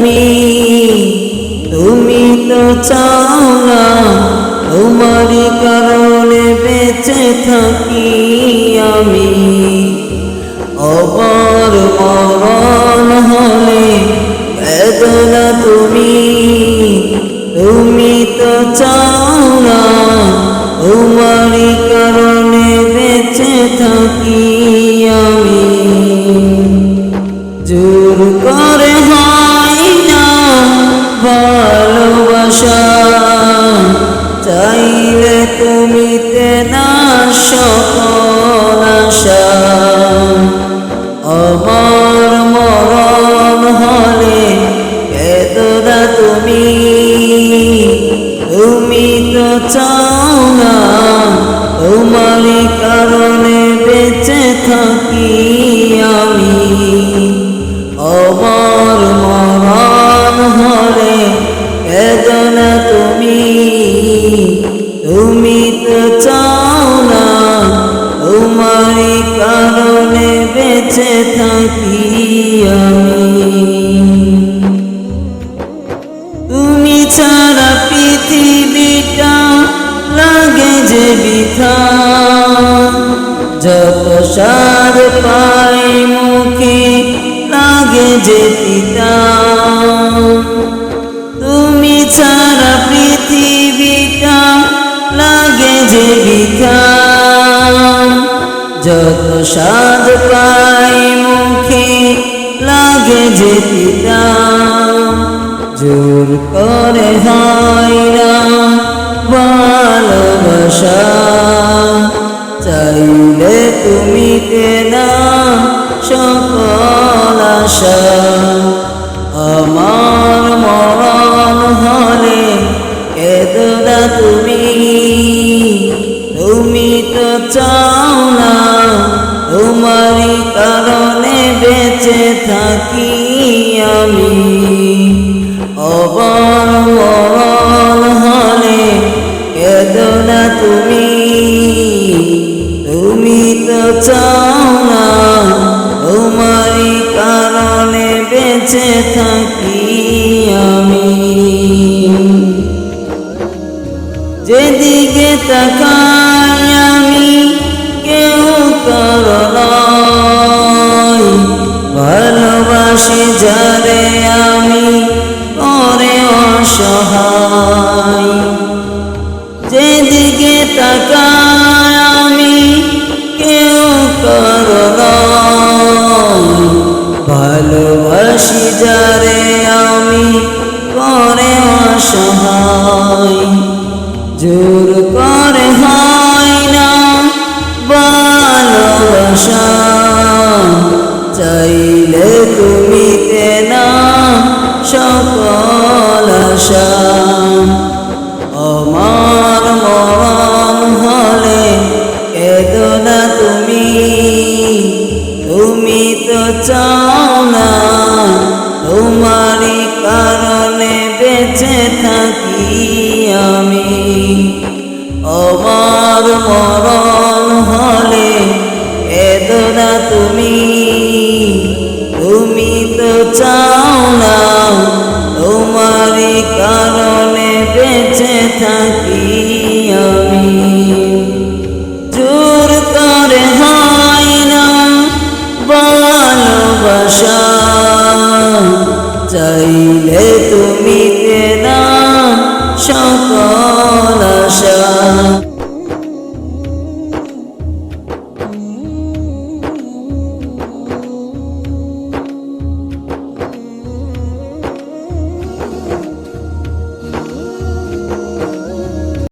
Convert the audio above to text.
তুমি তুমি তো চাও না তোমার কারণে বেঁচে থাকি। চাও না। তোমারই কারণে বেঁচে থাকি আমি। আমার মরণ হরে বেদনা তুমি তুমি যত সার পাই মুখে লাগে যে তুমি ছাড়া পৃথিবীটা লাগে যে যত সাদ পাই মুখে লাগে যে জোর করে হয় না ভালোবাসা। চাইলে তুমি কেনা সকল আমার মরণ হলে কেদরা তুমি তুমি তো চাও না। তোমারই কারণে বেঁচে থাকি আমি। অবর মরণ হলে কেদনা চাও না তোমারই কারণে বেঁচে থাকি আমি। যেদিকে তাকাই সকল সকল আশা।